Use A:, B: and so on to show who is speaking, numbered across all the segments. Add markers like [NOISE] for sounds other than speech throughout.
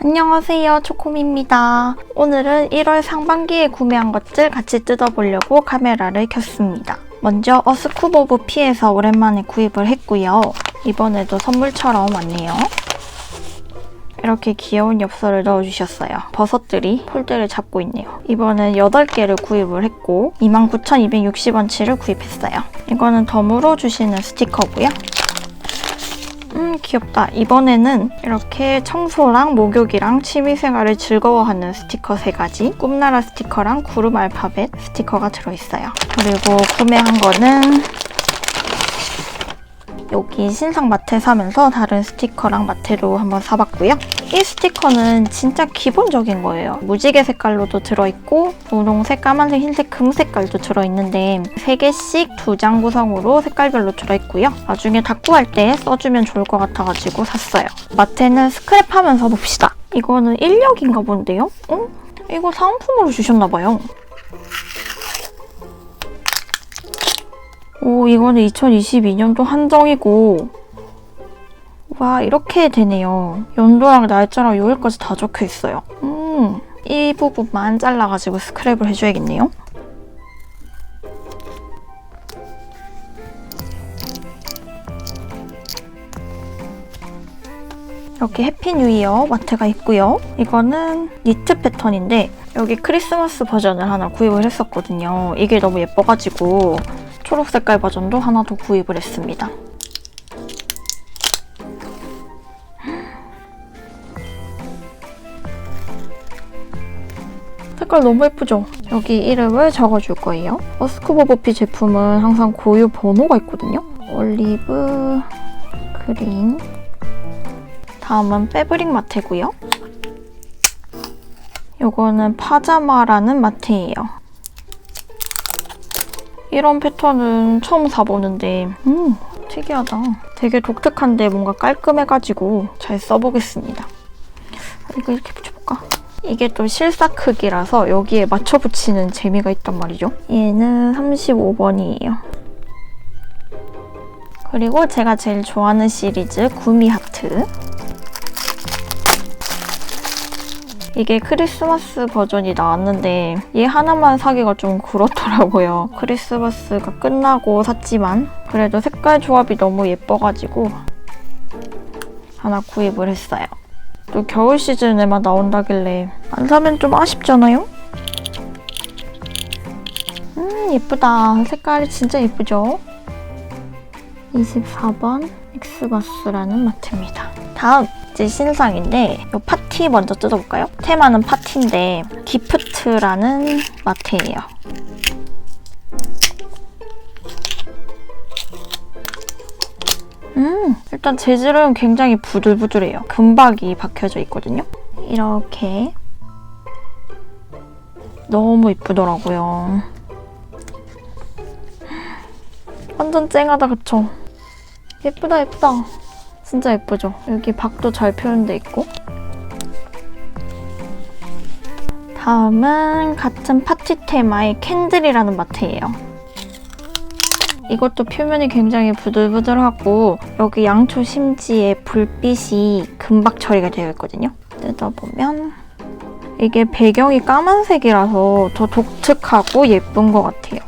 A: 안녕하세요 초코미입니다. 오늘은 1월 상반기에 구매한 것들 같이 뜯어보려고 카메라를 켰습니다. 먼저 어스쿠 오브 피에서 오랜만에 구입을 했고요. 이번에도 선물처럼 왔네요. 이렇게 귀여운 엽서를 넣어주셨어요. 버섯들이 폴대를 잡고 있네요. 이번엔 8개를 구입을 했고 29,260원치를 구입했어요. 이거는 덤으로 주시는 스티커고요. 음 귀엽다. 이번에는 이렇게 청소랑 목욕이랑 취미생활을 즐거워하는 스티커 3가지 꿈나라 스티커랑 구름 알파벳 스티커가 들어있어요. 그리고 구매한 거는 여기 신상 마테 사면서 다른 스티커랑 마테로 한번 사봤고요. 이 스티커는 진짜 기본적인 거예요. 무지개 색깔로도 들어있고 분홍색, 까만색, 흰색, 금 색깔도 들어있는데 3개씩 두장 구성으로 색깔별로 들어있고요. 나중에 닦고 할 때 써주면 좋을 것 같아가지고 샀어요. 마테는 스크랩하면서 봅시다. 이거는 1력인가 본데요? 어? 이거 사은품으로 주셨나봐요. 오, 이거는 2022년도 한정이고, 와, 이렇게 되네요. 연도랑 날짜랑 요일까지 다 적혀 있어요. 음, 이 부분만 잘라가지고 스크랩을 해줘야겠네요. 이렇게 해피 뉴 이어 마트가 있고요. 이거는 니트 패턴인데 여기 크리스마스 버전을 하나 구입을 했었거든요. 이게 너무 예뻐가지고 초록 색깔 버전도 하나 더 구입을 했습니다. 색깔 너무 예쁘죠? 여기 이름을 적어줄 거예요. 어스쿠버버피 제품은 항상 고유 번호가 있거든요. 올리브, 그린, 다음은 패브릭 마테고요. 요거는 파자마라는 마테예요. 이런 패턴은 처음 사보는데 음 특이하다. 되게 독특한데 뭔가 깔끔해가지고 잘 써보겠습니다. 이거 이렇게 붙여볼까? 이게 또 실사 크기라서 여기에 맞춰 붙이는 재미가 있단 말이죠. 얘는 35번이에요. 그리고 제가 제일 좋아하는 시리즈 구미 하트. 이게 크리스마스 버전이 나왔는데 얘 하나만 사기가 좀 그렇더라고요. [LAUGHS] 크리스마스가 끝나고 샀지만 그래도 색깔 조합이 너무 예뻐가지고 하나 구입을 했어요. 또 겨울 시즌에만 나온다길래 안 사면 좀 아쉽잖아요? 음 예쁘다. 색깔이 진짜 예쁘죠? 24번 엑스바스라는 마트입니다. 다음 이제 신상인데 이 파티 먼저 뜯어볼까요? 테마는 파티인데 기프트라는 마트예요. 음 일단 재질은 굉장히 부들부들해요. 금박이 박혀져 있거든요. 이렇게 너무 이쁘더라고요. 완전 쨍하다 그쵸? 예쁘다 예쁘다. 진짜 예쁘죠? 여기 박도 잘 표현돼 있고 다음은 같은 파티 테마의 캔들이라는 마트예요. 이것도 표면이 굉장히 부들부들하고 여기 양초 심지에 불빛이 금박 처리가 되어 있거든요. 뜯어보면 이게 배경이 까만색이라서 더 독특하고 예쁜 것 같아요.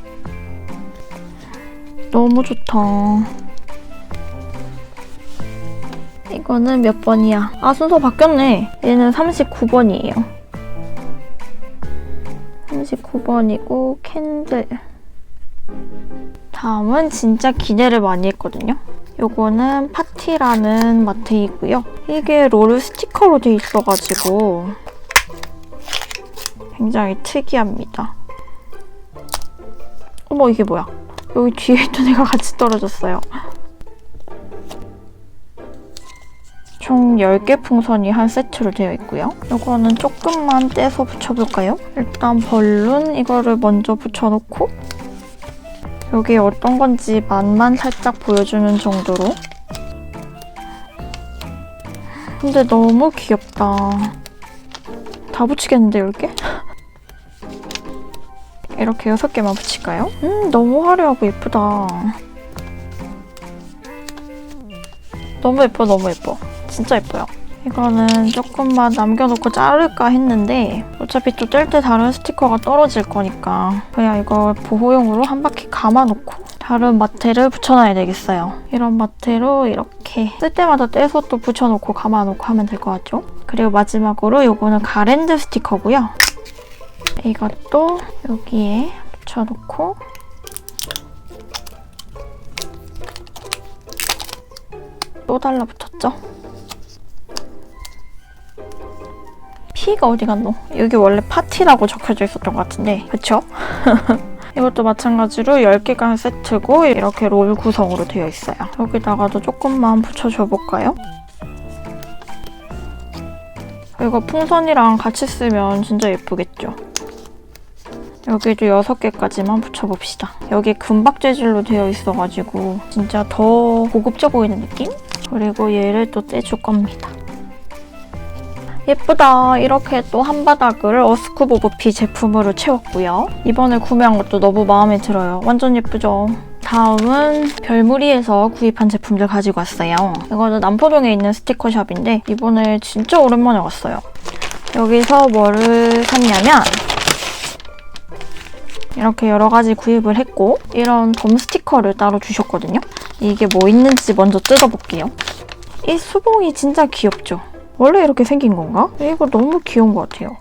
A: 너무 좋다. 이거는 몇 번이야? 아, 순서 바뀌었네. 얘는 39번이에요. 39번이고, 캔들. 다음은 진짜 기대를 많이 했거든요. 요거는 파티라는 마트이고요. 이게 롤 스티커로 돼 있어가지고 굉장히 특이합니다. 어머, 이게 뭐야? 여기 뒤에 있던 애가 같이 떨어졌어요. 총 10개 풍선이 한 세트로 되어 있고요. 이거는 조금만 떼서 붙여볼까요? 일단 벌룬 이거를 먼저 붙여놓고 여기 어떤 건지 맛만 살짝 보여주는 정도로 근데 너무 귀엽다. 다 붙이겠는데 10개? 이렇게 [LAUGHS] 6개만 붙일까요? 음 너무 화려하고 예쁘다. 너무 예뻐 너무 예뻐. 진짜 예뻐요. 이거는 조금만 남겨놓고 자를까 했는데 어차피 또 뗄 때 다른 스티커가 떨어질 거니까 그냥 이거 보호용으로 한 바퀴 감아놓고 다른 마테를 붙여놔야 되겠어요. 이런 마테로 이렇게 쓸 때마다 떼서 또 붙여놓고 감아놓고 하면 될 것 같죠? 그리고 마지막으로 이거는 가랜드 스티커고요. 이것도 여기에 붙여놓고 또 달라붙었죠? P가 어디 갔노? 여기 원래 파티라고 적혀져 있었던 것 같은데 그쵸? [LAUGHS] 이것도 마찬가지로 10개가 세트고 이렇게 롤 구성으로 되어 있어요. 여기다가도 조금만 붙여줘 볼까요? 이거 풍선이랑 같이 쓰면 진짜 예쁘겠죠? 여기도 6개까지만 붙여봅시다. 여기 금박 재질로 되어 있어가지고 진짜 더 고급져 보이는 느낌? 그리고 얘를 또 떼줄 겁니다. 예쁘다. 이렇게 또 한 바닥을 어스쿠보브피 제품으로 채웠고요. 이번에 구매한 것도 너무 마음에 들어요. 완전 예쁘죠? 다음은 별무리에서 구입한 제품들 가지고 왔어요. 이거는 남포동에 있는 스티커샵인데 이번에 진짜 오랜만에 왔어요. 여기서 뭐를 샀냐면 이렇게 여러 가지 구입을 했고 이런 덤 스티커를 따로 주셨거든요. 이게 뭐 있는지 먼저 뜯어볼게요. 이 수봉이 진짜 귀엽죠? 원래 이렇게 생긴 건가? 이거 너무 귀여운 것 같아요.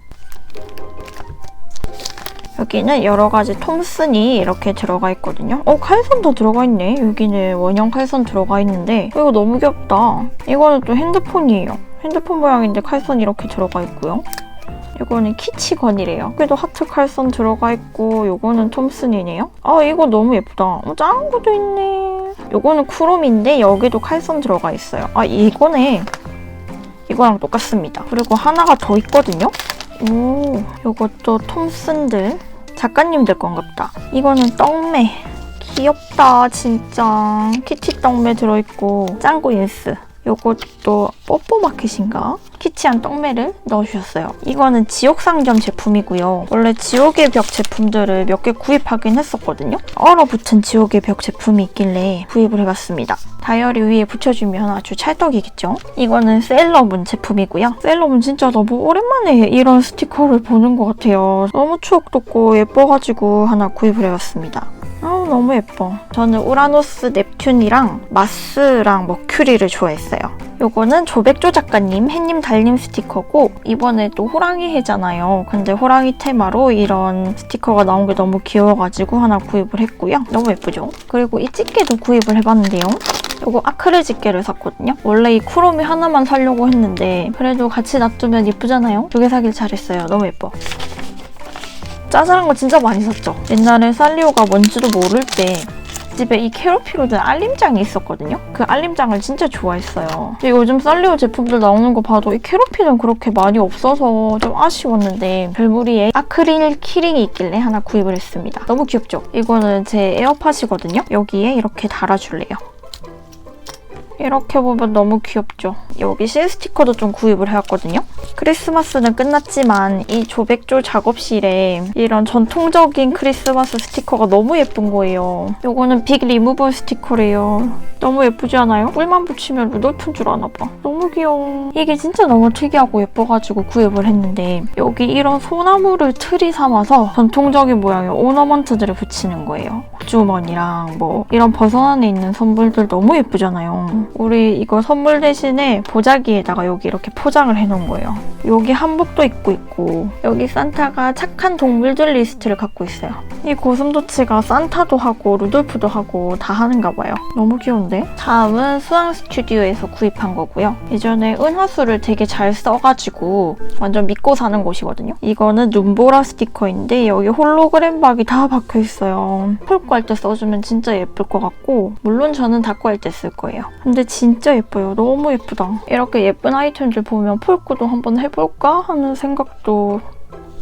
A: 여기는 여러 가지 톰슨이 이렇게 들어가 있거든요. 어, 칼선도 들어가 있네. 여기는 원형 칼선 들어가 있는데 이거 너무 귀엽다. 이거는 또 핸드폰이에요. 핸드폰 모양인데 칼선 이렇게 들어가 있고요. 이거는 키치건이래요. 여기도 하트 칼선 들어가 있고 요거는 톰슨이네요. 아 이거 너무 예쁘다. 어, 것도 있네. 요거는 쿠롬인데 여기도 칼선 들어가 있어요. 아 이거네. 이거랑 똑같습니다. 그리고 하나가 더 있거든요. 오, 요것도 톰슨들 작가님들 건가 보다. 이거는 떡매. 귀엽다, 진짜. 키티 떡매 들어있고, 짱구 예스. 요것도 뽀뽀 마켓인가? 키치한 떡매를 넣어주셨어요. 이거는 지옥상점 제품이고요. 원래 지옥의 벽 제품들을 몇 개 구입하긴 했었거든요. 얼어붙은 지옥의 벽 제품이 있길래 구입을 해봤습니다. 다이어리 위에 붙여주면 아주 찰떡이겠죠? 이거는 셀러문 제품이고요. 셀러문 진짜 너무 오랜만에 이런 스티커를 보는 것 같아요. 너무 추억 돋고 예뻐가지고 하나 구입을 해봤습니다. 아우 너무 예뻐. 저는 우라노스 넵튠이랑 마스랑 머큐리를 좋아했어요. 요거는 조백조 작가님 햇님 달님 스티커고 이번에 또 호랑이 해잖아요. 근데 호랑이 테마로 이런 스티커가 나온 게 너무 귀여워가지고 하나 구입을 했고요. 너무 예쁘죠? 그리고 이 집게도 구입을 해봤는데요. 요거 아크릴 집게를 샀거든요. 원래 이 쿠로미 하나만 사려고 했는데 그래도 같이 놔두면 예쁘잖아요. 두 개 사길 잘했어요. 너무 예뻐. 짜잘한 거 진짜 많이 샀죠. 옛날에 살리오가 뭔지도 모를 때 집에 이 캐로피로드 알림장이 있었거든요. 그 알림장을 진짜 좋아했어요. 근데 요즘 살리오 제품들 나오는 거 봐도 이 캐로피는 그렇게 많이 없어서 좀 아쉬웠는데 별무리에 아크릴 키링이 있길래 하나 구입을 했습니다. 너무 귀엽죠? 이거는 제 에어팟이거든요. 여기에 이렇게 달아줄래요. 이렇게 보면 너무 귀엽죠? 여기 실 스티커도 좀 구입을 해왔거든요. 크리스마스는 끝났지만 이 조백조 작업실에 이런 전통적인 크리스마스 스티커가 너무 예쁜 거예요. 요거는 빅 리무버 스티커래요. 너무 예쁘지 않아요? 뿔만 붙이면 루돌프인 줄 아나 봐. 너무 귀여워. 이게 진짜 너무 특이하고 예뻐가지고 구입을 했는데 여기 이런 소나무를 틀이 삼아서 전통적인 모양의 오너먼트들을 붙이는 거예요. 주머니랑 뭐 이런 버선 안에 있는 선물들 너무 예쁘잖아요. 우리 이거 선물 대신에 보자기에다가 여기 이렇게 포장을 해놓은 거예요. 여기 한복도 입고 있고 여기 산타가 착한 동물들 리스트를 갖고 있어요. 이 고슴도치가 산타도 하고 루돌프도 하고 다 하는가 봐요. 너무 귀여운데? 다음은 수학 스튜디오에서 구입한 거고요. 예전에 은하수를 되게 잘 써가지고 완전 믿고 사는 곳이거든요. 이거는 눈보라 스티커인데 여기 홀로그램 박이 다 박혀 있어요. 폴코 할때 써주면 진짜 예쁠 것 같고 물론 저는 닦고 할 때 쓸 거예요. 근데 진짜 예뻐요. 너무 예쁘다. 이렇게 예쁜 아이템들 보면 폴코도 한번 해볼까 하는 생각도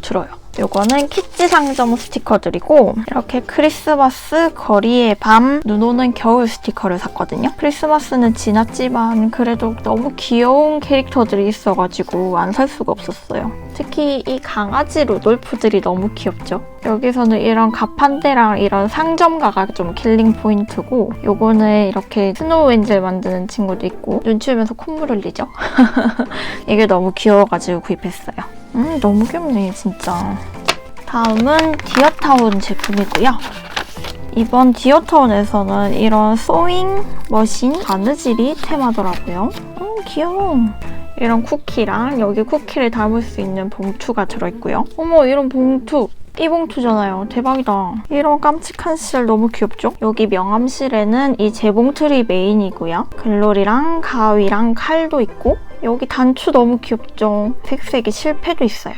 A: 들어요. 요거는 키즈 상점 스티커들이고 이렇게 크리스마스 거리의 밤, 눈 오는 겨울 스티커를 샀거든요. 크리스마스는 지났지만 그래도 너무 귀여운 캐릭터들이 있어가지고 안 살 수가 없었어요. 특히 이 강아지 루돌프들이 너무 귀엽죠. 여기서는 이런 가판대랑 이런 상점가가 좀 킬링 포인트고 요거는 이렇게 스노우 엔젤 만드는 친구도 있고 눈 치우면서 콧물 흘리죠. [LAUGHS] 이게 너무 귀여워가지고 구입했어요. 음 너무 귀엽네 진짜. 다음은 디어타운 제품이고요. 이번 디어타운에서는 이런 소잉 머신 바느질이 테마더라고요. 음 귀여워. 이런 쿠키랑 여기 쿠키를 담을 수 있는 봉투가 들어있고요. 어머 이런 봉투. 이 봉투잖아요. 대박이다. 이런 깜찍한 실 너무 귀엽죠? 여기 명암실에는 이 재봉틀이 메인이고요. 글로리랑 가위랑 칼도 있고 여기 단추 너무 귀엽죠? 색색의 실패도 있어요.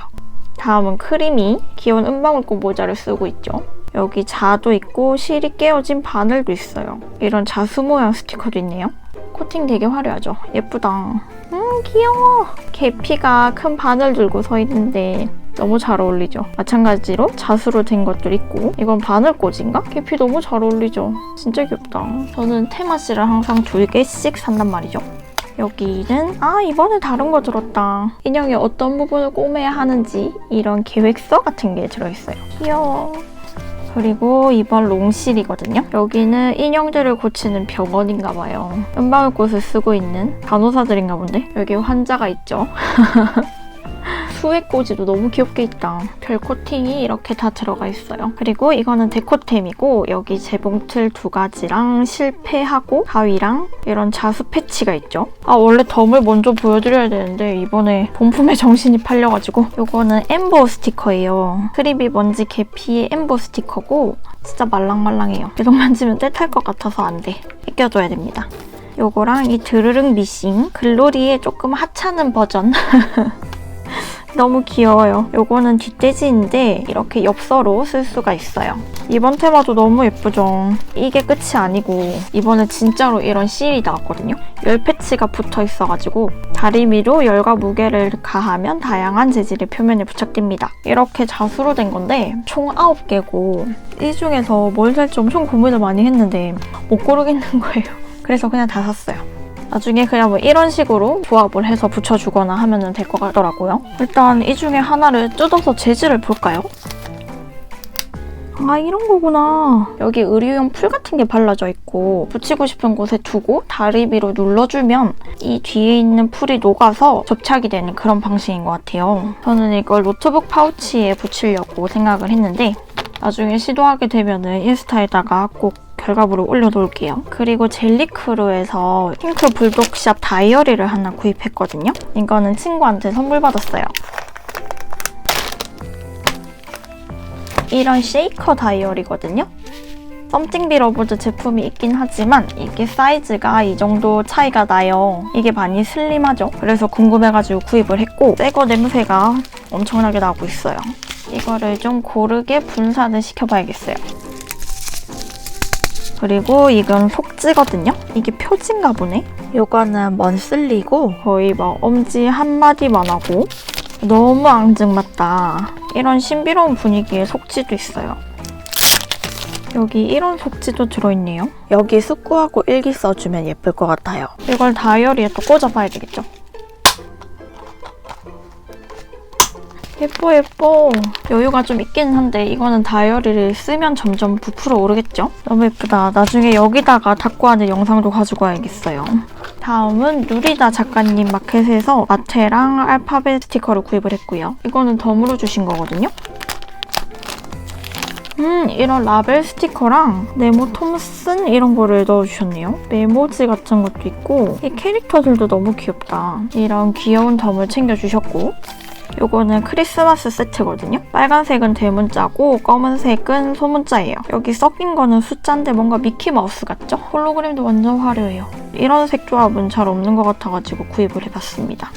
A: 다음은 크리미 귀여운 은방울꽃 모자를 쓰고 있죠. 여기 자도 있고 실이 깨어진 바늘도 있어요. 이런 자수 모양 스티커도 있네요. 코팅 되게 화려하죠? 예쁘다. 음 귀여워. 계피가 큰 바늘 들고 서 있는데 너무 잘 어울리죠. 마찬가지로 자수로 된 것도 있고 이건 바늘꽂인가? 계피 너무 잘 어울리죠. 진짜 귀엽다. 저는 테마씨를 항상 두 개씩 산단 말이죠. 여기는 아 이번에 다른 거 들었다. 인형의 어떤 부분을 꼬매야 하는지 이런 계획서 같은 게 들어있어요. 귀여워. 그리고 이번 롱실이거든요. 여기는 인형들을 고치는 병원인가 봐요. 은방울꽃을 쓰고 있는 간호사들인가 본데 여기 환자가 있죠. [LAUGHS] 수액꽂이도 너무 귀엽게 있다. 별 코팅이 이렇게 다 들어가 있어요. 그리고 이거는 데코템이고 여기 재봉틀 두 가지랑 실패하고 가위랑 이런 자수 패치가 있죠. 아 원래 덤을 먼저 보여드려야 되는데 이번에 본품에 정신이 팔려가지고 이거는 엠보 스티커예요. 크리비 먼지 계피의 엠보 스티커고 진짜 말랑말랑해요. 계속 만지면 떼탈 것 같아서 안 돼. 벗겨줘야 됩니다. 요거랑 이 드르릉 미싱 글로리의 조금 하찮은 버전 [LAUGHS] 너무 귀여워요. 요거는 뒷돼지인데 이렇게 엽서로 쓸 수가 있어요. 이번 테마도 너무 예쁘죠? 이게 끝이 아니고 이번에 진짜로 이런 실이 나왔거든요. 열 패치가 붙어 있어가지고 다리미로 열과 무게를 가하면 다양한 재질의 표면에 부착됩니다. 이렇게 자수로 된 건데 총 9개고 이 중에서 뭘 살지 엄청 고민을 많이 했는데 못 고르겠는 거예요. [LAUGHS] 그래서 그냥 다 샀어요. 나중에 그냥 뭐 이런 식으로 부합을 해서 붙여주거나 하면 될 것 같더라고요. 일단 이 중에 하나를 뜯어서 재질을 볼까요? 아 이런 거구나. 여기 의류용 풀 같은 게 발라져 있고 붙이고 싶은 곳에 두고 다리미로 눌러주면 이 뒤에 있는 풀이 녹아서 접착이 되는 그런 방식인 것 같아요. 저는 이걸 노트북 파우치에 붙이려고 생각을 했는데 나중에 시도하게 되면 은 인스타에다가 꼭 결과물을 올려놓을게요. 그리고 젤리크루에서 핑크 불독샵 다이어리를 하나 구입했거든요. 이거는 친구한테 선물 받았어요. 이런 쉐이커 다이어리거든요. 썸띵 비러보드 제품이 있긴 하지만 이게 사이즈가 이 정도 차이가 나요. 이게 많이 슬림하죠. 그래서 궁금해가지고 구입을 했고 새거 냄새가 엄청나게 나고 있어요. 이거를 좀 고르게 분산을 시켜봐야겠어요. 그리고 이건 속지거든요? 이게 표지인가 보네? 요거는 먼슬리고 거의 막 엄지 한마디만 하고 너무 앙증맞다. 이런 신비로운 분위기의 속지도 있어요. 여기 이런 속지도 들어있네요. 여기 숙구하고 일기 써주면 예쁠 것 같아요. 이걸 다이어리에 또 꽂아봐야 되겠죠? 예뻐 예뻐 여유가 좀 있긴 한데 이거는 다이어리를 쓰면 점점 부풀어 오르겠죠? 너무 예쁘다 나중에 여기다가 닦고 하는 영상도 가지고 와야겠어요 다음은 누리다 작가님 마켓에서 마테랑 알파벳 스티커를 구입을 했고요 이거는 덤으로 주신 거거든요 음, 이런 라벨 스티커랑 네모 톰슨 이런 거를 넣어주셨네요. 메모지 같은 것도 있고 이 캐릭터들도 너무 귀엽다. 이런 귀여운 덤을 챙겨주셨고 요거는 크리스마스 세트거든요. 빨간색은 대문자고 검은색은 소문자예요. 여기 섞인 거는 숫자인데 뭔가 미키마우스 같죠? 홀로그램도 완전 화려해요. 이런 색 조합은 잘 없는 것 같아가지고 구입을 해봤습니다.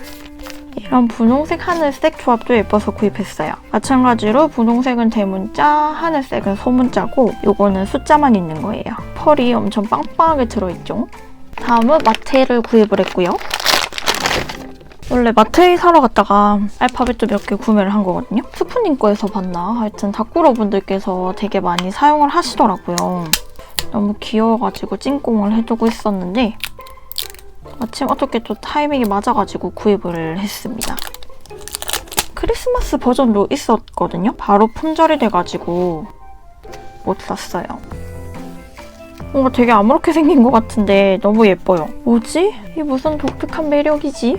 A: 이런 분홍색 하늘색 조합도 예뻐서 구입했어요. 마찬가지로 분홍색은 대문자, 하늘색은 소문자고 요거는 숫자만 있는 거예요. 펄이 엄청 빵빵하게 들어있죠. 다음은 마테를 구입을 했고요. 원래 마트에 사러 갔다가 알파벳도 몇 개 구매를 한 거거든요. 스프님 거에서 봤나? 하여튼 다꾸러 분들께서 되게 많이 사용을 하시더라고요. 너무 귀여워가지고 찐꽁을 해두고 있었는데 마침 어떻게 또 타이밍이 맞아가지고 구입을 했습니다. 크리스마스 버전도 있었거든요. 바로 품절이 돼가지고 못 샀어요. 뭔가 되게 아무렇게 생긴 것 같은데 너무 예뻐요. 뭐지? 이 무슨 독특한 매력이지?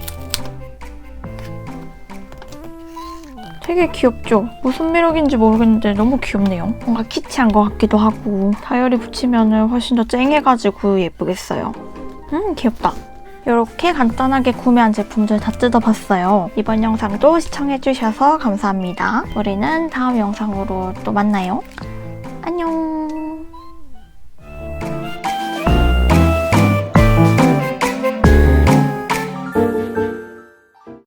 A: 되게 귀엽죠? 무슨 매력인지 모르겠는데 너무 귀엽네요. 뭔가 키치한 것 같기도 하고 다이어리 붙이면 훨씬 더 쨍해가지고 예쁘겠어요. 음 귀엽다. 이렇게 간단하게 구매한 제품들 다 뜯어봤어요. 이번 영상도 시청해주셔서 감사합니다. 우리는 다음 영상으로 또 만나요. 안녕!